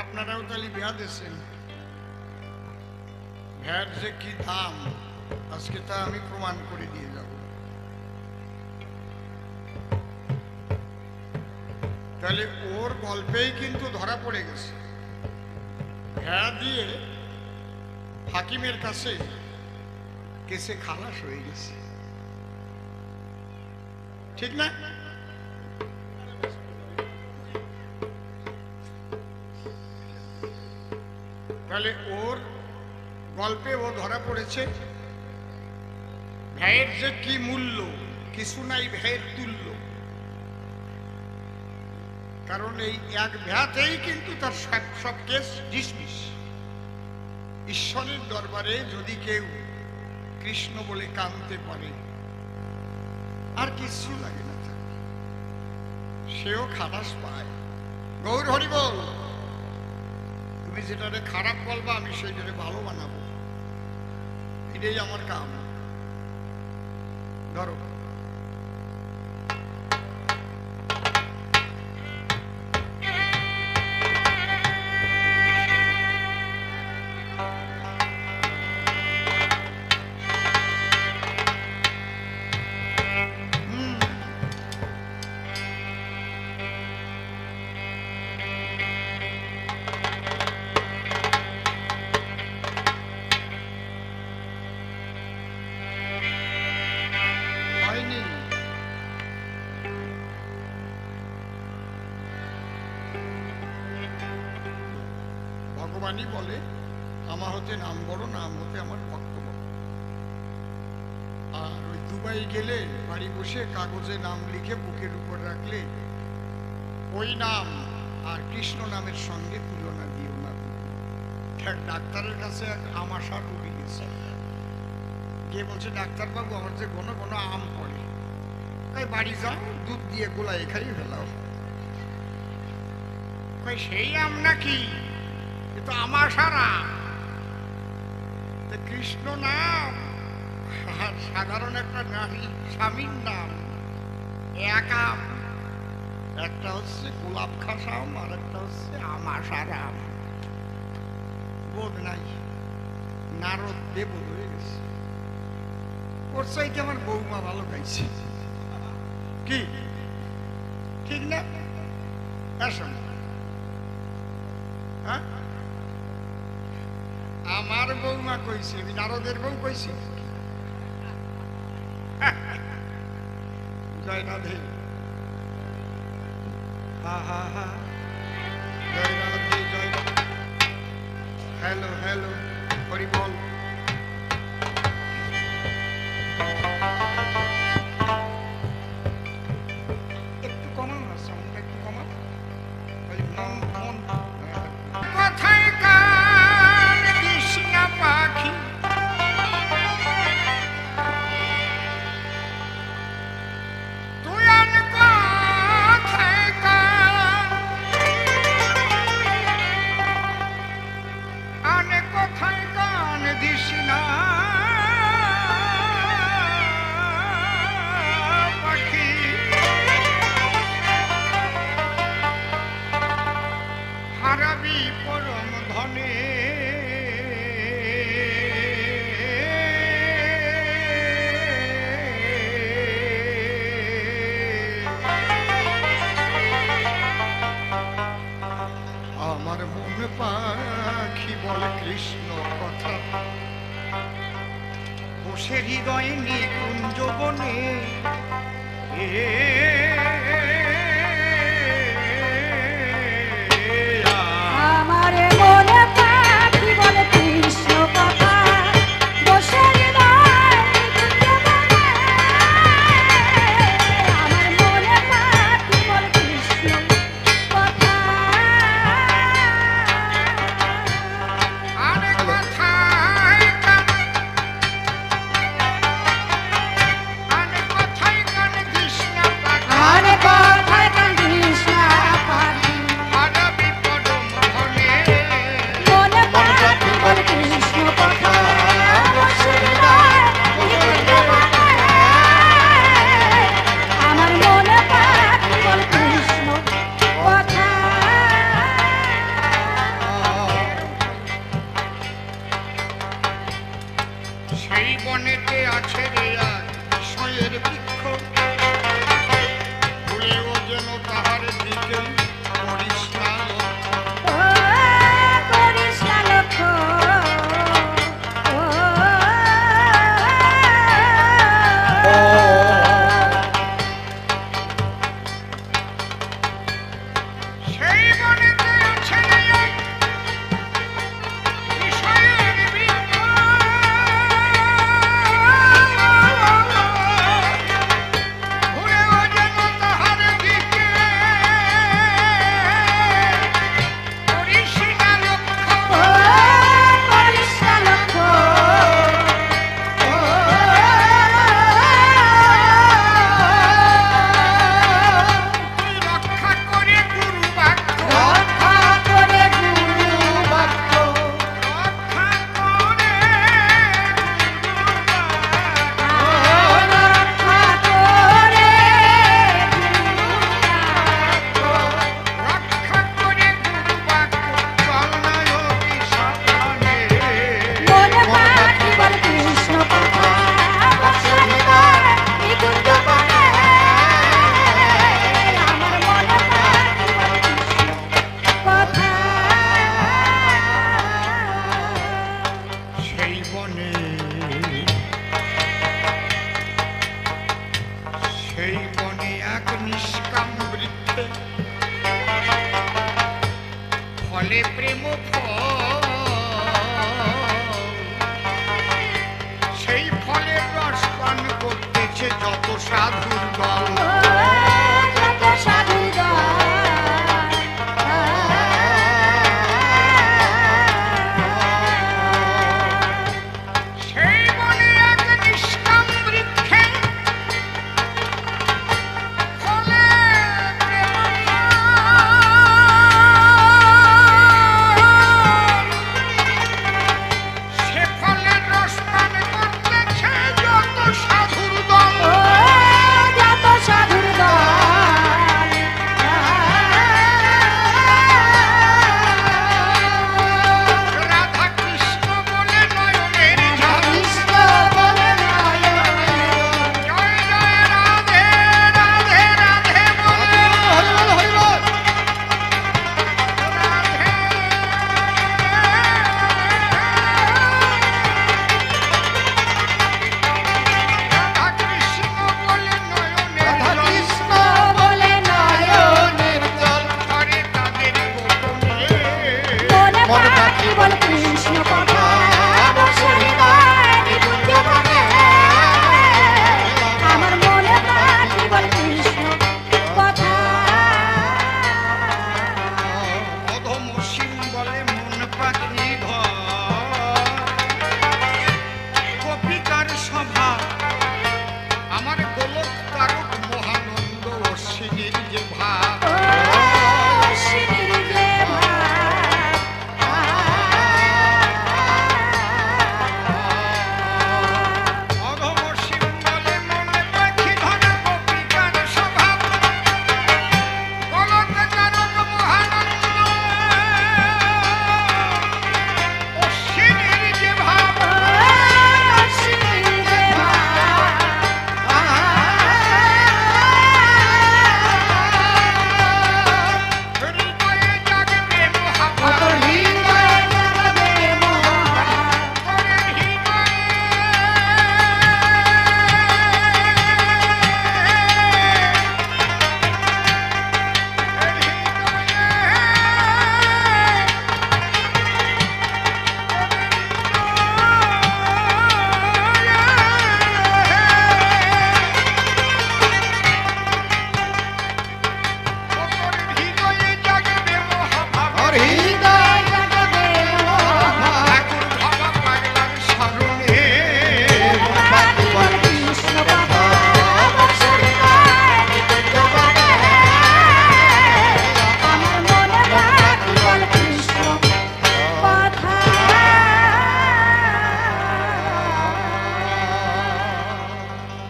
আপনারাও তাহলে বিয়া দিচ্ছেন ভ্যাট যে কি দাম, আজকে তা আমি প্রমাণ করে দিয়ে যাব। তাহলে ওর গল্পেই কিন্তু ধরা পড়ে গেছে। ভেড়া দিয়ে হাকিমের কাছে কেসে খালাস হয়ে গেছে। ঠিক না? তাহলে ওর গল্পে ও ধরা পড়েছে ভ্যায়ের যে কি মূল্য, কিছু নাই ভ্যায়ের তুল্য। কারণ এই এক ভ্যাতেই কিন্তু তার সব কেস ডিসমিস ঈশ্বরের দরবারে যদি কেউ কৃষ্ণ বলে কাঁদতে পারে, আর কিছু লাগে না। সেও খালাস পায়। গৌর হরি বল। তুমি যেটারে খারাপ বলবা আমি সেইটারে ভালো বানাবো। এটাই আমার কাম। ধরো। ভগবানই বলে, আমার হতে নাম বড়, নাম হতে আমার ভক্ত বড়। আর ওই দুবাই গেলে বাড়ি বসে কাগজে নাম লিখে বুকের উপর রাখলে ওই নাম আর কৃষ্ণ নামের সঙ্গে তুলনা দিও না এক ডাক্তারের কাছে এক আমাশা রুগী গেছে গিয়ে বলছে, ডাক্তারবাবু, আমার যে ঘন ঘন আম পড়ে। তাই বাড়ি যাও, দুধ দিয়ে গোলা এখানে ফেলাও। সেই আম নাকি? এ তো আমার সারা। কৃষ্ণ নাম সাধারণ একটা নারী স্বামীর নাম। এক। একটা হচ্ছে গোলাপ খাস আম আর একটা হচ্ছে আম বোধ নাই। নারদ দেব হয়ে গেছে। ওর চাইতে আমার বৌমা ভালো গাইছে। কি? ঠিক না? হ্যাঁ? আমার বৌমা কইছে আমি নারদের বউ কইছি। জয় রাধে হ্যালো হ্যালো হরি বল। আমার মন পাখি বলে কৃষ্ণ কথা। বসে হৃদয় নিকুঞ্জ বনে আমার পাখি বল কৃষ্ণ কথা